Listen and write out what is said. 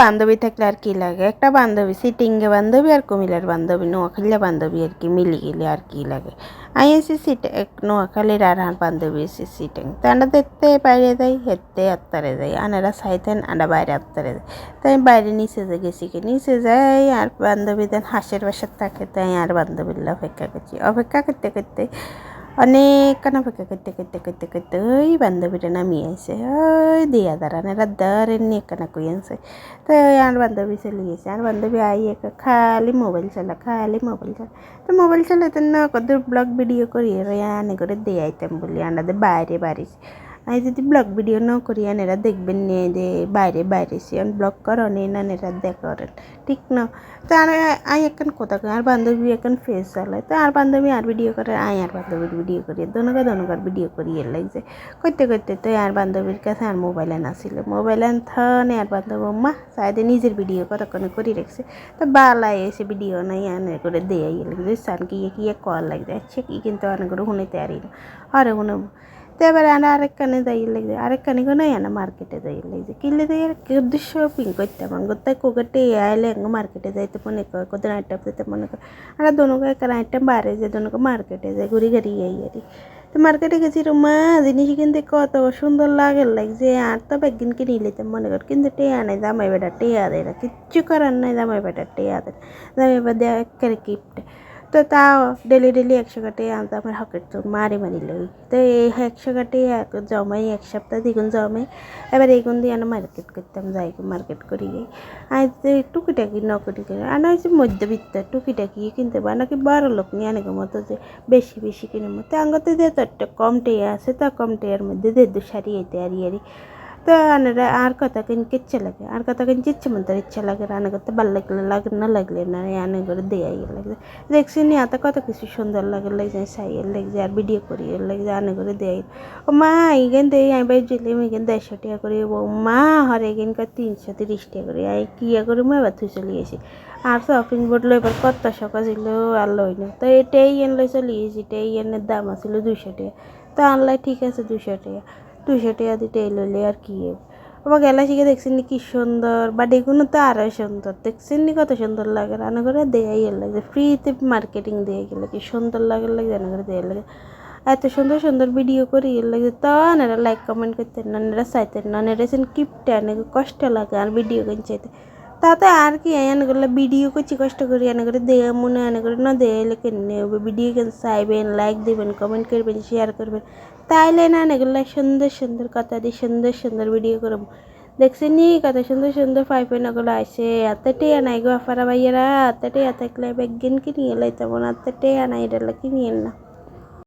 বান্ধবী থাকলে আর কি লাগে? একটা বান্ধবী সিটিংয়ে বান্ধবী আর কুমিল্লার বান্ধবী, নোয়াখালীর বান্ধবী আর কি, মিলি গেলে আর কি লাগে? আই এসি সিট নোয়াখালীর আর আর বান্ধবী এসি সিটিং তো আমরা দেখতে বাইরে যাই, হেঁটতে আত্মারে যাই, আনারা চাইতেন আমরা বাইরে আত্মারে যাই। তাই বাইরে নিচে যে গেছি কি, নিচে যাই, আর বান্ধবীদের হাঁসের বাসার থাকে, তাই আর বান্ধবীর অপেক্ষা করছি। অপেক্ষা করতে করতে অনেকক্ষণ অপেক্ষা করতে করতে করতে করতে ওই বান্ধবীটা নামিয়ে আসে ওই দিয়া দাঁড়ান এরা দাঁড়েন নিয়ে কেনা কই আনছে তো ওই আর বান্ধবী চলে গেছে আর বান্ধবী আই এক খালি মোবাইল চালা খালি মোবাইল চালা তো মোবাইল চালাতে না কত ব্লগ ভিডিও করি আনে করে দিয়ে আইতাম বলি আনাদের বাইরে বাড়িছি আমি যদি ব্লগ ভিডিও ন করি এরা দেখবেন নিয়ে যে বাইরে বাইরে সে ব্লগ করেন এরা দেখেন ঠিক না? তো আর আই এখন কোথা আর বান্ধবী এখন ফেস চালায়। তো আর বান্ধবী আর ভিডিও করে, আই আর বান্ধবীর ভিডিও করি। দনকা দনকার ভিডিও করি এর লাগছে করতে করতে তো আর বান্ধবীর কাছে আর মোবাইল আনাছিল মোবাইল আন থানে, আর বান্ধব মা সাইডে নিজের ভিডিও কতক্ষণ করে রাখছে। তো বালাই এসে ভিডিও নাই, আনে করে দেয় লাগছে সান কি কি কল লাগছে আচ্ছা কি কিন্তু অনেক করে শুনে তৈরি আরে শুনে তো এবার আনা আরেক কানে যাই লাগছে আরেক কানে কোনো আনা মার্কেটে যাই লাগছে কিনলে যাই আর কি উদ্দেশ্য শপিং করতে আমার গোত্তায় কোকেটে আইলে আঙ্গ মার্কেটে যাইতে মনে কর কোথাও আইটেম দিতে মনে কর আর দোনোকে একটা আইটেম বাড়ে যে দোনোকে মার্কেটে যায় ঘুরি ঘুরি আই আর তো মার্কেটে গেছি মা জিনিস কিনতে কত সুন্দর লাগে লাগছে আর তো একদিন কিনে নিতে মনে কর কিন্তু টেয়া নাই জামাই বেটা টেয়া দেয় না কিচ্ছু করার নাই জামাই বেটা টেয়া দেয় না জামাই বেটা দেয় একেবারে কিপটে তো তাও ডেলি ডেলি একশো কাটে আনতে আমার হকের তো মারি মারি লই। তো এই একশো কাটে জমাই, এক সপ্তাহ দ্বিগুণ জমাই। এবার এইগুণ দিয়ে আনা মার্কেট করতাম, যাই মার্কেট করি। আর টুকিটাকি নকরি কিনে আনা হচ্ছে মধ্যবিত্ত টুকিটাকি কিনতে পারে, নাকি বড় লোক নিয়ে অনেক মতো যে বেশি বেশি কিনে। মতো আঙ্গতে যে তো একটা কম টেয়া আছে, তা কম টেয়ার মধ্যে দে দু সারি এতে আরি আরি। তো আনারা আর কথা কিনকে ইচ্ছে লাগে আর কথা কিনতে ইচ্ছে মতো ইচ্ছা লাগে রান্না করতে ভালো লাগলে লাগে না লাগলে না আনে করে দেয়াই লাগে দেখছি নি এত কত কিছু সুন্দর লাগে লাগছে সাইয়ের লাগছে আর ভিডিও করি এর লাগছে আনে করে দেয় ও মা এইখান দেই আমি বাই জেলে এইখান দেড়শো টাকা করে ও মা হর এখানকার তিনশো তিরিশ টাকা করে আই কিয়া করে মা এবার তুই চলে গেছি আর শপিং বোর্ডলো এবার কত শখ ছিল আর লই না তো এটাই এনলে চলে গেছি এটাই এনের দাম আছিল দুশো টাকা তো আনলাই ঠিক আছে দুশো টাকা দুশো টাকা দিতে এলো আর কি? গেলা শিখে দেখছেন কি সুন্দর? বা এগুলো তো আরও সুন্দর। দেখছেন কত সুন্দর লাগে? রান্না করে দেয়াই লাগে। ফ্রিতে মার্কেটিং দিয়ে গেলে কি সুন্দর লাগে লাগে, রান্না করে দেওয়ার লাগে। এত সুন্দর সুন্দর ভিডিও করে এর লাগে। তো এরা লাইক কমেন্ট করতেন না এরা চাইতেন না এরা সেন কিপটা নাকি কষ্ট লাগে আর ভিডিও করে চাইতে। তাতে আর কি এনে করলে ভিডিও করছি, কষ্ট করি এনে করে দেয়া মনে এনে করে না দেয় এলে কেনে ভিডিও কেন চাইবেন লাইক দেবেন কমেন্ট করবেন শেয়ার করবেন। তাইলে না এগুলো সুন্দর সুন্দর কথা দিয়ে সুন্দর সুন্দর ভিডিও করব দেখছি নি কত সুন্দর সুন্দর ফাইফেন ওগুলো আসে এতটে নাই গো আফারা ভাইয়েরা এতটে থাকলে বেগিন কিনিয়ে লাইতাম এতটে নাই, এটা কিনিয়ে না।